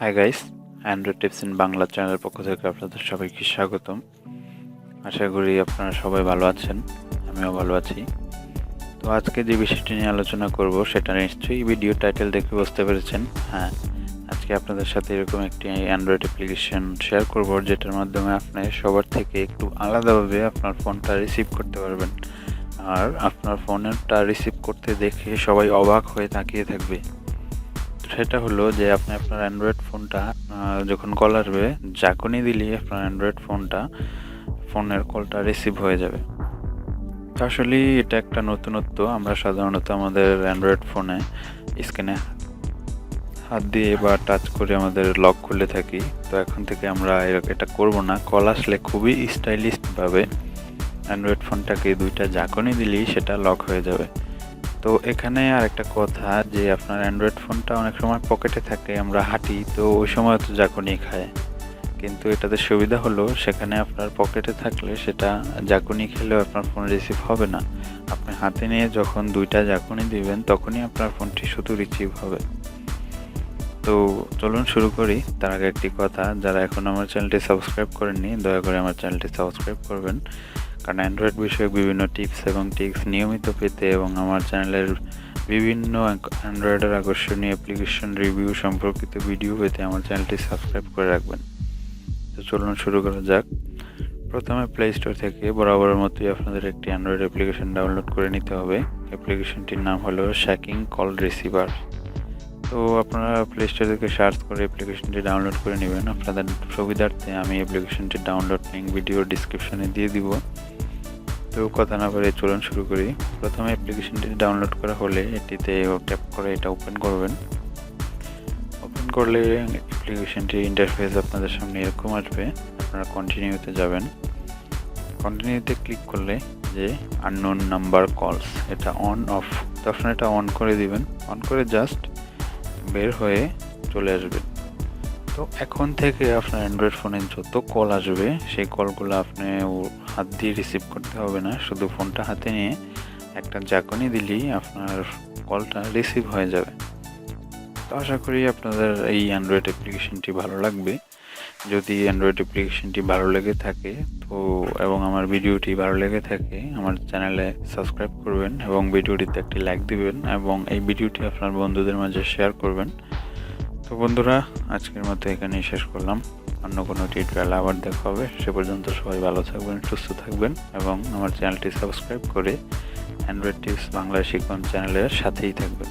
Hi guys Android tips in Bangla চ্যানেলের পক্ষ থেকে আপনাদের সবাইকে স্বাগতম। আশা করি আপনারা সবাই ভালো আছেন, আমিও ভালো আছি। তো আজকে যে বিষয়টি নিয়ে আলোচনা করব, সেটা নিশ্চয়ই ভিডিও টাইটেল দেখে বুঝতে পেরেছেন। হ্যাঁ আজকে আপনাদের সাথে এরকম একটি অ্যান্ড্রয়েড অ্যাপ্লিকেশন শেয়ার করব, যেটার মাধ্যমে আপনি সবার থেকে একটু আলাদাভাবে আপনার ফোনটা রিসিভ করতে পারবেন। আর আপনার ফোনেরটা রিসিভ করতে দেখে সবাই অবাক হয়ে তাকিয়ে থাকবে। সেটা হলো যে আপনি আপনার অ্যান্ড্রয়েড ফোনটা যখন কল আসবে যখনই দিলেই আপনার অ্যান্ড্রয়েড ফোনটা ফোনের কলটা রিসিভ হয়ে যাবে। আসলে এটা একটা নতুনত্ব, আমরা সাধারণত আমাদের অ্যান্ড্রয়েড ফোনে স্ক্রিনে হাত দিয়ে বা টাচ করে আমাদের লক খুলে থাকি। তো এখন থেকে আমরা এটা করব না। কল আসলে খুবই স্টাইলিশভাবে অ্যান্ড্রয়েড ফোনটাকে দুইটা যখনই দিলেই সেটা লক হয়ে যাবে। তো এখানে আর একটা কথা যে আপনার অ্যান্ড্রয়েড ফোনটা অনেক সময় পকেটে থাকে, আমরা হাঁটি, তো ওই সময় তো জাকুনি খায় কিন্তু এটাতে সুবিধা হলো, সেখানে আপনার পকেটে থাকলে সেটা জাকুনি খেলেও আপনার ফোন রিসিভ হবে না। আপনি হাতে নিয়ে যখন দুইটা জাকুনি দিবেন, তখনই আপনার ফোনটি শুধু রিসিভ হবে। তো চলুন শুরু করি। তার আগে একটি কথা, যারা এখন আমার চ্যানেলটি সাবস্ক্রাইব করেননি, দয়া করে আমার চ্যানেলটি সাবস্ক্রাইব করবেন। কারণ অ্যান্ড্রয়েড বিষয়ক বিভিন্ন টিপস এবং টিক্স নিয়মিত পেতে এবং আমার চ্যানেলের বিভিন্ন অ্যান্ড্রয়েডের আকর্ষণীয় অ্যাপ্লিকেশন রিভিউ সম্পর্কিত ভিডিও পেতে আমার চ্যানেলটি সাবস্ক্রাইব করে রাখবেন। তো চলুন শুরু করা যাক। প্রথমে প্লে স্টোর থেকে বরাবরের মতোই আপনাদের একটি অ্যান্ড্রয়েড অ্যাপ্লিকেশন ডাউনলোড করে নিতে হবে। অ্যাপ্লিকেশনটির নাম হলো শ্যাকিং কল রিসিভার তো আপনারা প্লে স্টোর থেকে সার্চ করে অ্যাপ্লিকেশনটি ডাউনলোড করে নেবেন। আপনাদের সুবিধার্থে আমি অ্যাপ্লিকেশনটির ডাউনলোড লিঙ্ক ভিডিও ডিসক্রিপশনে দিয়ে দিব। তো কথা না বলে চলুন শুরু করি। প্রথমে অ্যাপ্লিকেশনটি ডাউনলোড করা হলে এটিতে ট্যাপ করে এটা ওপেন করবেন। ওপেন করলে অ্যাপ্লিকেশনটির ইন্টারফেস আপনাদের সামনে এরকম আসবে। আপনারা কন্টিনিউতে যাবেন। কন্টিনিউতে ক্লিক করলে যে আননোন নাম্বার কলস এটা অন অফ তো আপনারা এটা অন করে দিবেন। অন করে জাস্ট বের হয়ে চলে আসবেন। তো এখন থেকে আপনার অ্যান্ড্রয়েড ফোনে যত কল আসবে, সেই কলগুলো আপনি হাত দিয়ে রিসিভ করতে হবে না। শুধু ফোনটা হাতে নিয়ে একটা জাকনি দিলেই আপনার কলটা রিসিভ হয়ে যাবে। তো আশা করি আপনাদের এই অ্যান্ড্রয়েড অ্যাপ্লিকেশনটি ভালো লাগবে। যদি অ্যান্ড্রয়েড অ্যাপ্লিকেশনটি ভালো লেগে থাকে, তো এবং আমার ভিডিওটি ভালো লেগে থাকে, আমার চ্যানেলে সাবস্ক্রাইব করবেন এবং ভিডিওটিতে একটি লাইক দিবেন এবং এই ভিডিওটি আপনার বন্ধুদের মাঝে শেয়ার করবেন। তো বন্ধুরা, আজকের মতো এখানেই শেষ করলাম। অন্য কোনো টিউটোরিয়াল আবার দেখা হবে। সে পর্যন্ত সবাই ভালো থাকবেন, সুস্থ থাকবেন এবং আমার চ্যানেলটি সাবস্ক্রাইব করে অ্যান্ড্রয়েড টিপস বাংলা শিখন চ্যানেলের সাথেই থাকবেন।